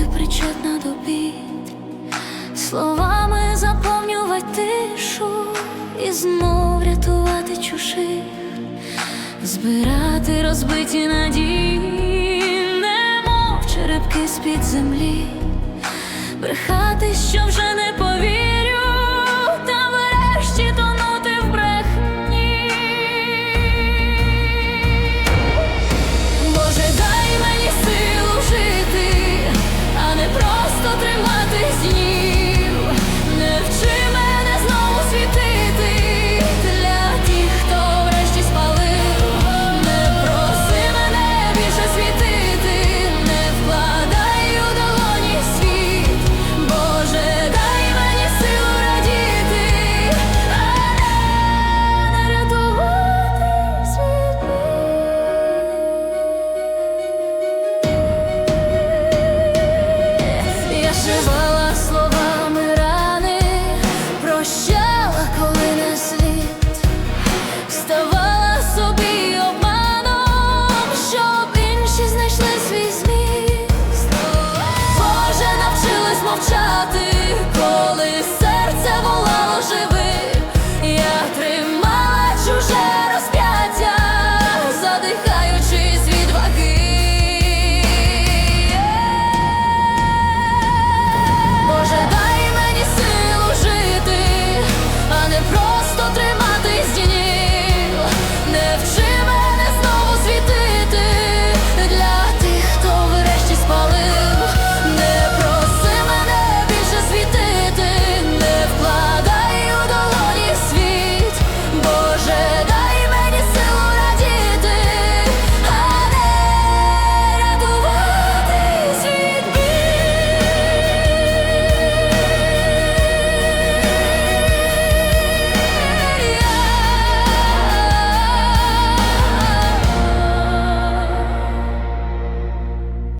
бути причетна до бід, словами заповнювати тишу і знов рятувати чужих, збирати розбиті надії, немов черепки з під землі, брехати, що вже не по. dat ik.